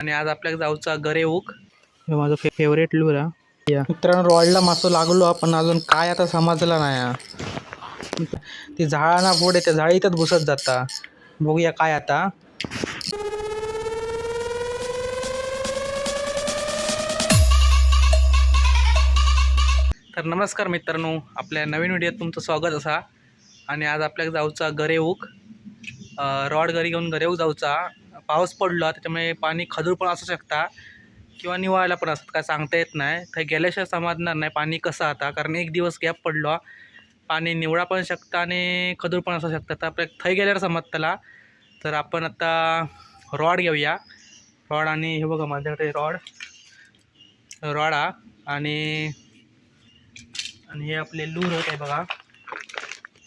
आणि आज आपल्याला जाऊचा गरे उक हे माझं फे फेवरेट लूर हा या. मित्रांनो रॉडला मासो लागलो हा, पण अजून काय आता समजलं नाही. ती झाडाना पुढे त्या झाडीतच घुसत जाता. बघूया काय आता. तर नमस्कार मित्रांनो आपल्या नवीन व्हिडिओत तुमचं स्वागत असा. आणि आज आपल्याला जाऊचा गरेऊक रॉड घरी घेऊन गरेऊक जाऊचा. पाऊस पडला त्याच्यामुळे पाणी खजूर पण असू शकता किंवा निवाळला पण असतात काय सांगता येत नाही. तर गेल्याशिवाय समजणार नाही पाणी कसं आता कारण एक दिवस गॅप पडलो. पाणी निवडा पण शकतं आणि खजूर पण असू शकतं तर आपल्या थंय गेल्यावर समजतला तर आपण आता रॉड घेऊया. रॉड आणि हे बघा माझ्याकडे रॉड. रॉड हा. आणि आणि हे आपले लूर होत आहे बघा.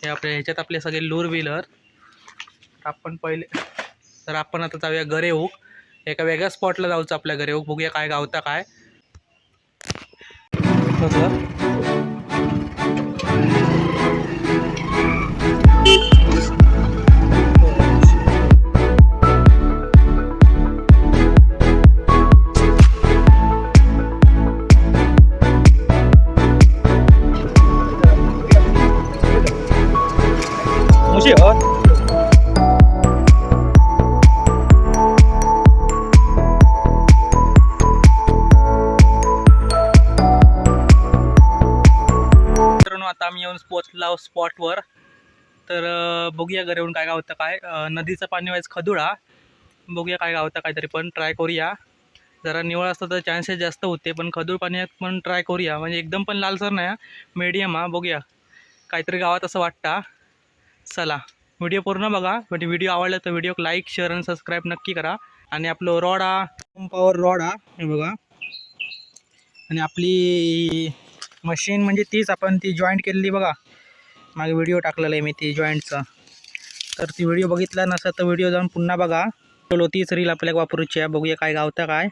हे आपले ह्याच्यात आपले सगळे लूर व्हीलर. आपण पहिले तर आपण आता जाऊया घरे होक. एका वेगळ्या स्पॉटला जाऊचं आपल्या घरे होक. बघूया काय गावता काय. कसं आता पोचला स्पॉटवर तर बघूया घरी येऊन काय गावतं काय नदीचं पाणी व्हायचं खदुळा. बघूया काय गावतं काहीतरी पण ट्राय करूया. जरा निवळ असतं तर चान्सेस जास्त होते पण खदूळ पाण्यात पण ट्राय करूया. म्हणजे एकदम पण लालसर नाही मीडियम हा. बघूया. काहीतरी गावात असं वाटतं चला. व्हिडिओ पूर्ण बघा. म्हणजे व्हिडिओ आवडला तर व्हिडिओ लाईक शेअर आणि सबस्क्राईब नक्की करा. आणि आपलं रॉड हा. पॉवर रॉड हा. हे बघा. आणि आपली मशीन म्हणजे तीच आपण ती जॉईंट केलेली बघा. मागे व्हिडिओ टाकलेला आहे मी ती जॉईंटचा तर ती व्हिडिओ बघितला नसा तर व्हिडिओ जाऊन पुन्हा बघा. चलो तीच रील आपल्याला वापरूची आहे. बघूया काय गावता काय.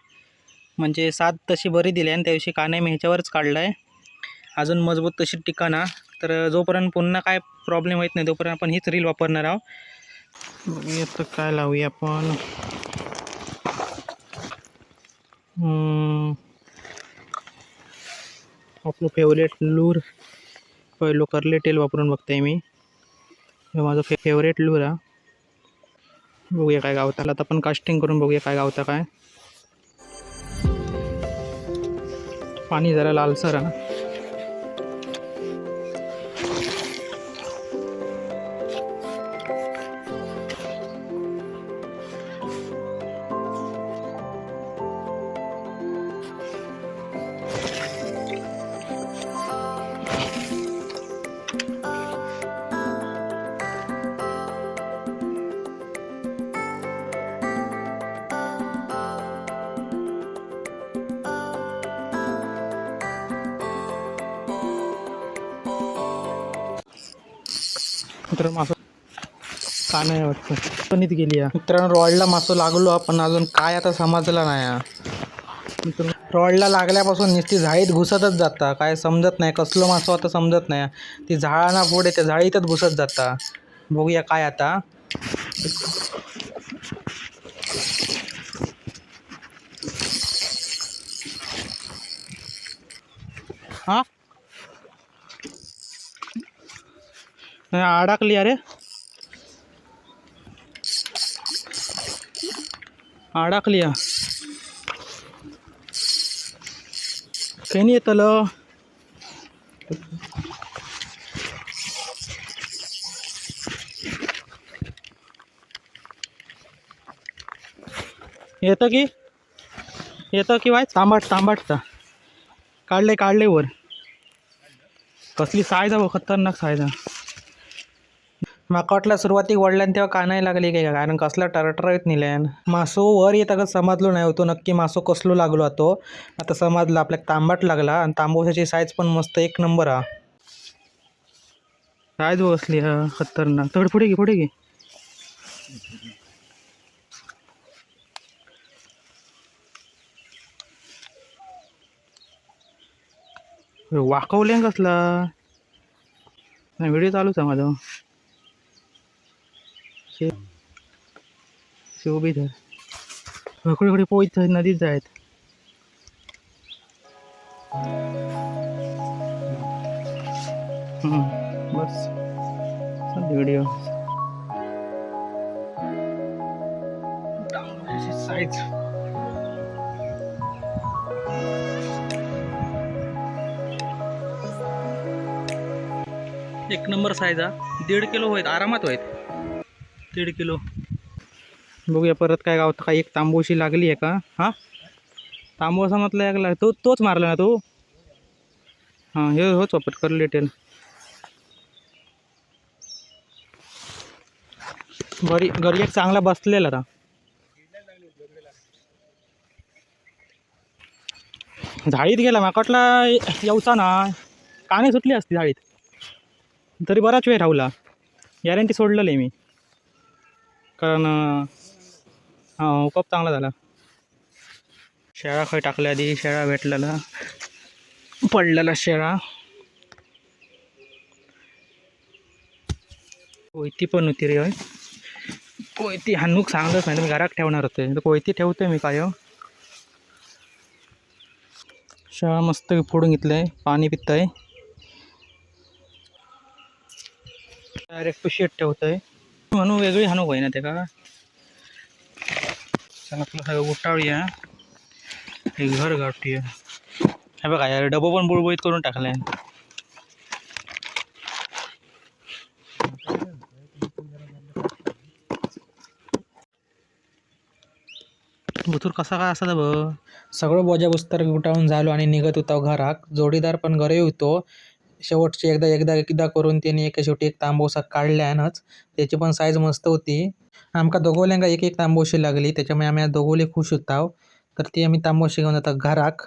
म्हणजे सात तशी बरी दिली आणि त्या दिवशी का नाही मी ह्याच्यावरच काढलं आहे अजून मजबूत तशी टिकाणा. तर जोपर्यंत पुन्हा काय प्रॉब्लेम येत नाही तोपर्यंत आपण हीच रील वापरणार आहोत. बघूया तर काय लावूया आपण. आपलं फेवरेट लूर पहिलो करले टेल वापरून बघते मी. हे माझं फे फेवरेट लूर आहे बघूया काय गावता. आता आपण कास्टिंग करून बघूया काय गावता काय. पाणी जरा लालसर हा मित्रांनो मासो का नाही वाटतं. पणीत गेली हा मित्रांनो रॉडला मासो लागलो आपण अजून काय आता समजलं नाही मित्र रॉडला लागल्यापासून नुसती झाळीत घुसतच जाता. काय समजत नाही कसलो मासो आता समजत नाही. ती झाडांना पुढे त्या झाळीतच घुसत जाता. बघूया काय आता. नाही, अडकली अरे. अडकली हा. काही नाही येतलं येतं की? येतं की वाय तांबाट तांबाटचा काढले काढले वर. कसली सायजा आहे खतरनाक सायजा. माका वाटलं सुरुवातीक वडल्यान तेव्हा कानाय लागली काय? कारण कसला टरटर येत नेल्यान. मासो वर येता का समजलो नाही होतो. नक्की मासो कसलो लागलो तो आता समजला आपल्याक तांबाट लागला आणि तांबोशाची साईज पण मस्त एक नंबर हा. साईज बसली हा खतरनाक. तड पुढे घे पुढे घे. वाकवल्यान कसला? नाही व्हिडिओ चालूच आहे माझा. असे असे उभे धर इकडे पोहित नदीत जायत बस। व्हिडिओ साईज एक नंबर साईज हा। दीड किलो होईत आरामात होईत। दीड किलो. बघूया परत काय गावत काय एक तांबूशी लागली आहे का? हां? तांबूसा म्हटलं लागला. तो तोच मारला ना तो? हां हे होच वापर कर लिटेल. घरी घरी एक चांगला बसलेला आता. झाडीत गेला माकटला येऊचा ना. काने सुटली असती झाडीत. तरी बराच वेळ राहुला. गॅरंटी सोडलेलं आहे मी. कारण हा हुकअप चांगला झाला. शेळा खय टाकल्या आधी शेळा भेटलेला. पडलेला शेळा. कोयती पण होती रे होय. कोयती हानूक सांगलंच नाही मी घरात ठेवणार होते. तर कोयती ठेवतोय मी काय हो. शेळा मस्त फोडून घेतलंय पाणी पितंय. डायरेक्ट शेट ठेवतोय. म्हणून वेगळी हानूक होईना ते का चला आपलं सगळं उटाळूया. हे घर गाठूया. हे बघा यार डबो पण बुळबुळीत करून टाकलाय बुथूर कसा काय असा भ सगळं बोजा बुस्तर गुटाळून झालो आणि निघत होता घराक जोडीदार पण घरी होतो. शेवटची एकदा एकदा एकदा करून त्याने एका शेवटी एक तांबोसा काढल्यानच त्याची पण साईज मस्त होती. आमका दोघोल्यांका एक एक तांबोशी लागली. त्याच्यामुळे आम्ही दोगोले दोघोले खुश होताव तर ती आम्ही तांबोशी घेऊन आता घराक.